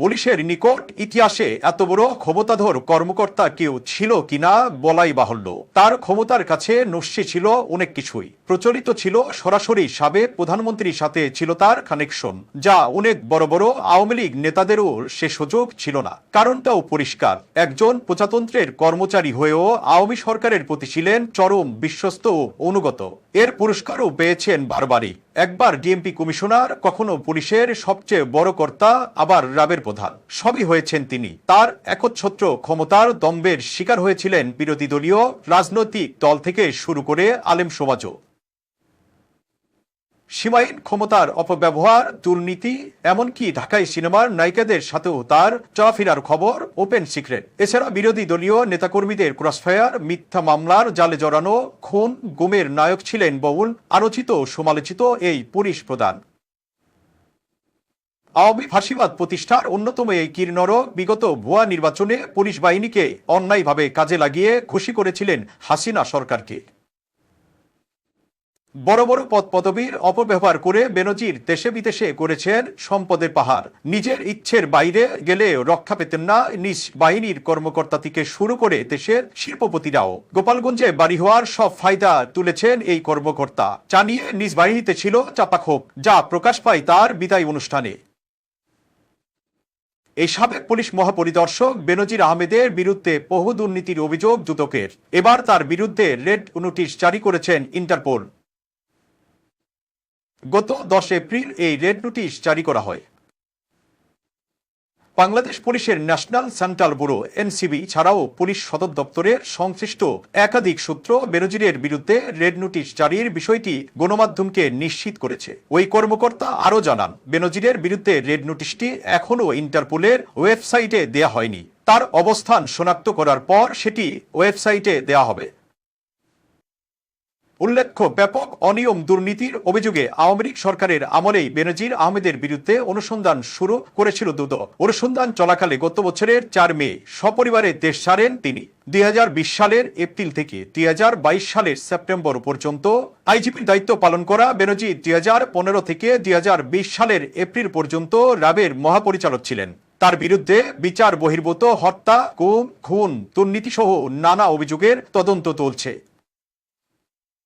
পুলিশের নিকট ইতিহাসে এত বড় ক্ষমতাধর কর্মকর্তা কেউ ছিল কিনা বলাই বাহুল্য। তার ক্ষমতার কাছে নস্যি ছিল অনেক কিছুই। প্রচলিত ছিল সরাসরি সাবেক প্রধানমন্ত্রীর সাথে ছিল তার কানেকশন যা অনেক বড় বড় আওয়ামী লীগ নেতাদেরও সে সুযোগ ছিল না। কারণটাও পরিষ্কার। একজন প্রজাতন্ত্রের কর্মচারী হয়েও আওয়ামী সরকারের প্রতি ছিলেন চরম বিশ্বস্ত ও অনুগত। এর পুরস্কারও পেয়েছেন বারবারই। একবার ডিএমপি কমিশনার, কখনো পুলিশের সবচেয়ে বড় কর্তা, আবার রাবের প্রধান। সবই হয়েছেন তিনি। তার একচ্ছত্র ক্ষমতার দম্বের শিকার হয়েছিলেন বিরোধী দলীয় রাজনৈতিক দল থেকে শুরু করে আলেম সমাজও। সীমাহীন ক্ষমতার অপব্যবহার, দুর্নীতি, এমনকি ঢাকায় সিনেমার নায়িকাদের সাথেও তার চলাফেরার খবর ওপেন সিক্রেট। এছাড়া বিরোধী দলীয় নেতাকর্মীদের ক্রসফায়ার, মিথ্যা মামলার জালে জড়ানো, খুন, গুমের নায়ক ছিলেন বহুল আলোচিত সমালোচিত এই পুলিশ প্রধান। আওয়ামী ফাঁসিবাদ প্রতিষ্ঠার অন্যতম এই কিরণর বিগত ভুয়া নির্বাচনে পুলিশ বাহিনীকে অন্যায়ভাবে কাজে লাগিয়ে খুশি করেছিলেন হাসিনা সরকারকে। বড় বড় পদ পদবীর অপব্যবহার করে বেনজির দেশে বিদেশে করেছেন সম্পদের পাহাড়। নিজের ইচ্ছের বাইরে গেলে রক্ষা পেতেন না নিজ বাহিনীর কর্মকর্তা থেকে শুরু করে দেশের শিল্পপতিরাও। গোপালগঞ্জে বাড়ি হওয়ার সব ফায়দা তুলেছেন এই কর্মকর্তা। জানিয়ে নিজ বাহিনীতে ছিল চাপাক্ষোভ যা প্রকাশ পায় তার বিদায় অনুষ্ঠানে। এই সাবেক পুলিশ মহাপরিদর্শক বেনজির আহমেদের বিরুদ্ধে বহু দুর্নীতির অভিযোগ দুদকের। এবার তার বিরুদ্ধে রেড নোটিশ জারি করেছেন ইন্টারপোল। গত দশ এপ্রিল এই রেড নোটিশ জারি করা হয়। বাংলাদেশ পুলিশের ন্যাশনাল সেন্ট্রাল ব্যুরো, এনসিবি, ছাড়াও পুলিশ সদর দপ্তরের সংশ্লিষ্ট একাধিক সূত্র বেনজিরের বিরুদ্ধে রেড নোটিশ জারির বিষয়টি গণমাধ্যমকে নিশ্চিত করেছে। ওই কর্মকর্তা আরও জানান, বেনজিরের বিরুদ্ধে রেড নোটিশটি এখনও ইন্টারপোলের ওয়েবসাইটে দেয়া হয়নি। তার অবস্থান শনাক্ত করার পর সেটি ওয়েবসাইটে দেয়া হবে। উল্লেখ্য, ব্যাপক অনিয়ম দুর্নীতির অভিযোগে আওয়ামী লীগ সরকারের আমলেই বেনজির আহমেদের বিরুদ্ধে অনুসন্ধান শুরু করেছিল দুদক। অনুসন্ধান চলাকালে গত বছরের চার মে সপরিবারে দেশ ছাড়েন তিনি। দুই সালের এপ্রিল থেকে দুই হাজার বাইশ সালের সেপ্টেম্বর পর্যন্ত আইজিপির দায়িত্ব পালন করা বেনজির দুই থেকে দুই হাজার বিশ সালের এপ্রিল পর্যন্ত র্যাবের মহাপরিচালক ছিলেন। তার বিরুদ্ধে বিচার বহির্ভূত হত্যা, গুম, খুন দুর্নীতি সহ নানা অভিযোগের তদন্ত চলছে।